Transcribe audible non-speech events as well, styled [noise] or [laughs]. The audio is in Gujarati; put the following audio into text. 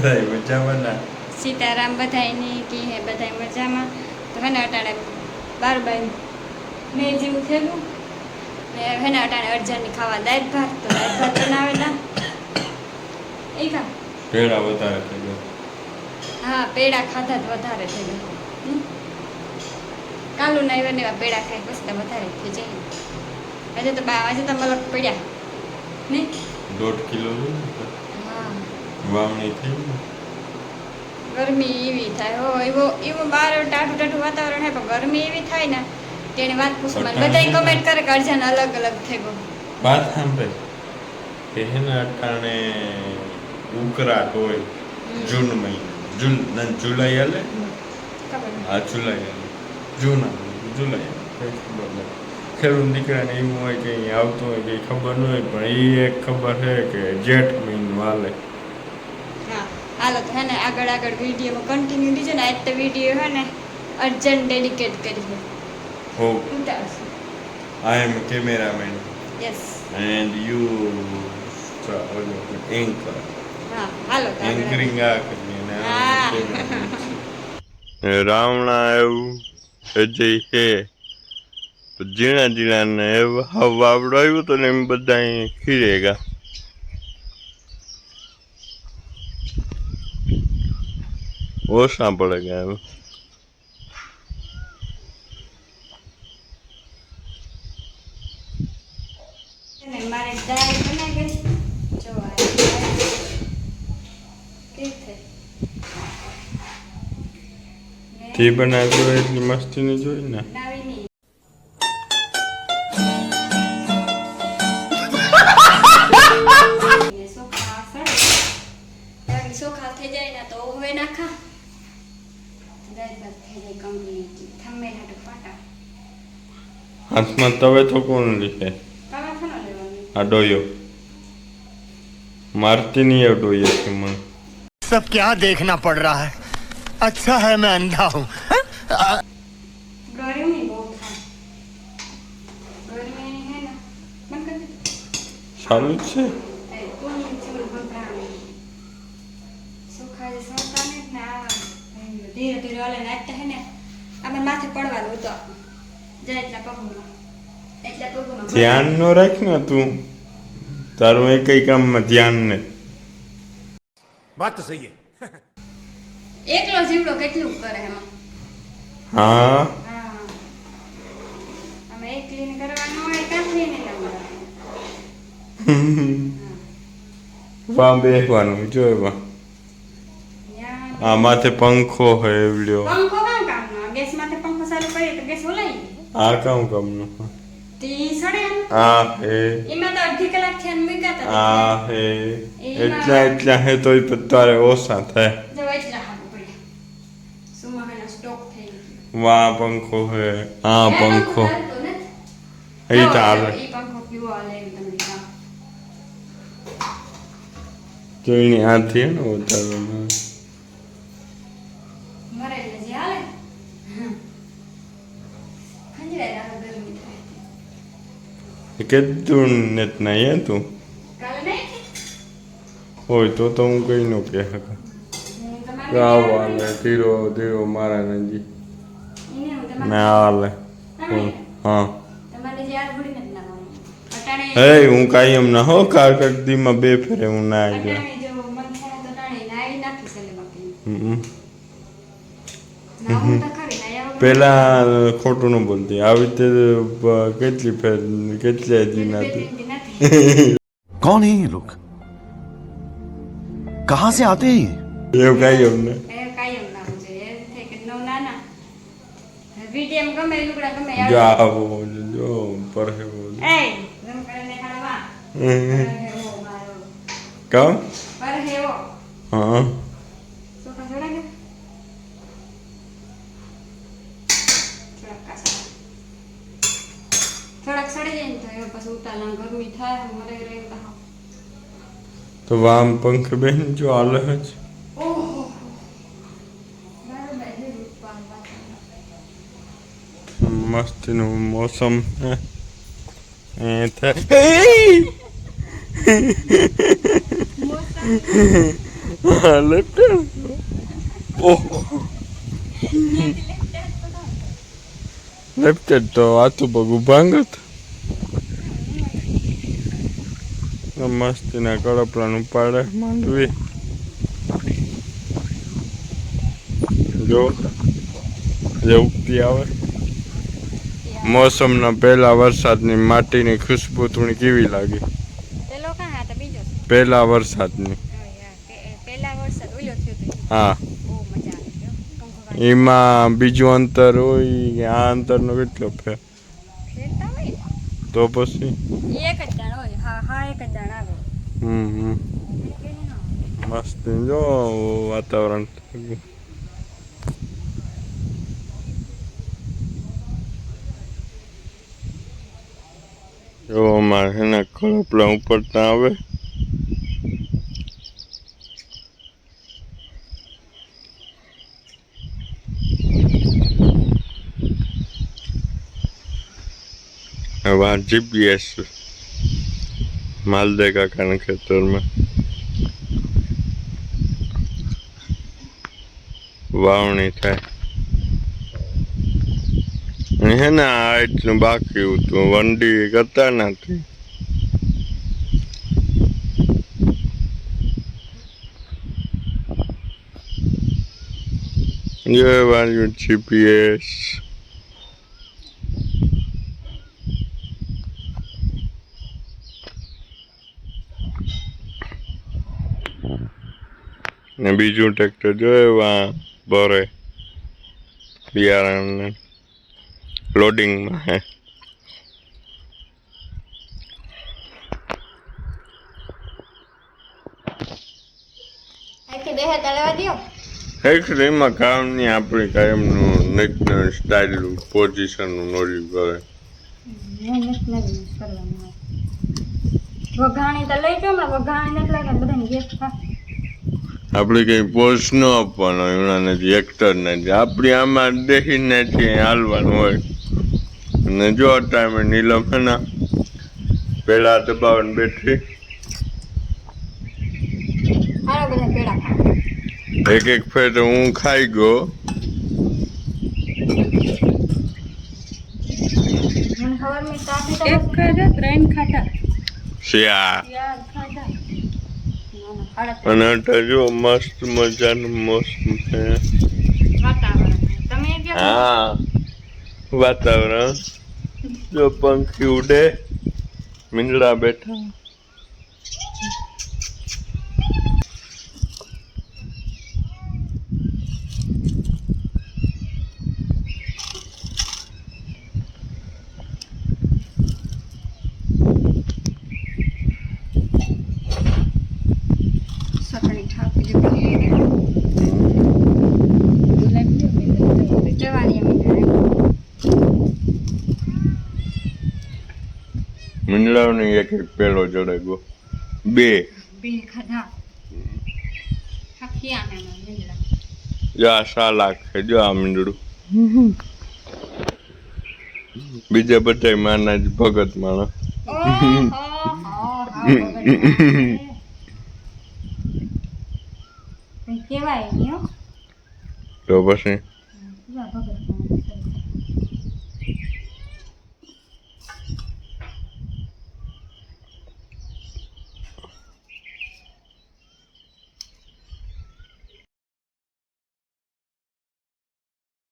બધા મજામાં ના સીતારામ બધાયની કી હે બધાય મજામાં? તો હે ને અટાણે બારબાઈ મેં જેવું થયેલું? ને હે ને અટાણે અર્જનની ખાવા દાળ ભાત તો દાળ ભાત બનાવેલા. એ કા? પેડા વધારે થઈ ગયો. હા પેડા ખાધા જ વધારે થઈ ગયા. કાલુ ના એવા ને એવા પેડા ખાય પછી તો વધારે થઈ જાય. આજે તો બા આજે તો મલક પડ્યા. ને? દોઢ કિલો હા વાવણી થઈ ગરમી એવી થાય. હો એવો એવો બાર ટાઢું ટાઢું વાતાવરણ હે પણ ગરમી એવી થાય ને તેની વાત અટાણે બધા કમેન્ટ કરે કે અર્જન અલગ અલગ થઈ ગયો. વાત સાંભળે. કે હે ને અટાણે ઉકળાટ હોય જૂન મહિનો. જૂન ના જુલાઈ હાલે ખબર આ જુલાઈ હાલે જૂન જુલાઈ ખબર નથી ખેડૂત દીકરાને એવું હોય કે અહીં આવતું હોય કે ખબર ન હોય પણ એ એક ખબર છે કે જેઠ મહિનો હાલે હા હાલો હે ને આગળ આગળ વિડીયોમાં કન્ટિન્યુ લીજો ને આજ તો વીડિયો હે ને અર્જન્ટ ડેડિકેટ કરી હો. I am cameraman yes and you anchor હા હાલો. એન્કરિંગ આ કરીએ ને હા. રાવણા એવું અજય છે. તો ઝીણા ઝીણા ને એવું આવડો આવ્યું તો ને એમ બધા અહીં ખીરે ગયા ઓછા પડે ગયા મારે દાળ બનાવી જો બનાવ્યું એટલી મસ્તી ની જોઈ ને હાથમાં તવે તો કોણ લીધે તમે કોનો લેવાનું આ ડોયો મારતી નહીં એ ડોયો છે મને सब क्या देखना पड़ रहा है अच्छा है मैं अंधा हूँ ગરમી બહુ થાય ગરમી હે ને બંધ કરી દે. સારું જ છે ધ્યાન ન રાખ ને તું. તારું એ કઈ કામમાં ધ્યાન ને. વાત તો સહી એકલો જીવડો કેટલું કરે એમાં? હા. અમે એકલીને [laughs] આ માથે પંખો હોય એવડ્યો. પંખો કામ કામ કામનો. એટલા એટલા હે તોય પછી તારે ઓછા થાય વાહ પંખો હે હા પંખો એ ચાલે જો, ઈ પંખો કેવો હાલે એમ તમને કહું. તો એની આથી ને વધારે મરે એટલે કીધું ને નહીં હે તું હોય તો તો હું કઈ નો કે હાલે ધીરો ધીરો મારા નજી ના હાલે? હા હે હું કાયમ ના હો કારકર્દીમાં બે ફેરે હું ના આવી અટાણે હમ હમ. પહેલાં ખોટું ન બોલતી. આવી રીતે કેટલી ફેર કેટલી હજી નથી. [laughs] કોણ હે લોક? કહા સે આતે એવું કાંઈ અમને જો પર હે બોલ કામ? પર હે હા. તો વામ પંખ બેન જો હાલે જ. મસ્તીનું મોસમ હે. એ થાય લેફ્ટ ઓહ. લેફ્ટ તો આતું પગ ભાંગત મસ્તીના કડપડાનું પાડે માંડવી જો જે ઉગતી આવે મોસમના પહેલા વરસાદની માટીની ખુશ્બુ થોડી કેવી લાગી. પહેલા વરસાદની હા, એમાં બીજું અંતર હોય આ અંતરનો કેટલો ફેર તો પછી ઈ એક જ દાણ હોય હા હા એક જ દાણ આવે હમ હમ એટલે ના આવે. મસ્ત જો વાતાવરણ થઈ ગયું. જો અમારે છે ને કળપલા ઉપડતા આવે હવે આ જીપીએસ માલદે કાકાના ખેતરમાં વાવણી થાય હે ને આ એટલું બાકી હતું વંડી કરતા નથી Yeah, value ને બીજું ટ્રેક્ટર જોયે ભરે. બિયારણ લોડિંગમાં હે. એક્ચુઅલીમાં કામની આપણી કાયમનું નેશનલ સ્ટાઇલ પોઝિશનનું નોર્યું કરે વઘાણી તો લઈ જાઓ વઘાણી નથી લાગે બધાને ગેસ થા આપણે કઈ પોસ્ટ ન આપવાનો હોય એના નથી એક્ટર નથી. આપણી આમાં દેખીને છે હાલવાનું હોય. અને જો ટાઈમે નીલમ હે ને પેલા દબાવન બેઠી. એક એક ફેર હું ખાઈ ગયો. એક ખાધા ત્રણ ખાધા. શ્યા. અને જો મસ્ત મજાનું મોસમ છે. વાતાવરણ તમે જે હા વાતાવરણ. જો પંખી ઉડે મીંડળા બેઠા. સકણી ઠાકી મીંડળાની એક એક પેલો ચડે બે. બે ખાધા. આખી આને મેંદડા જો આ સા લાખ જો આ મીંડળું. બીજા બધા માના જ ભગત માણસ. કેવાય નહીં હો તો પછી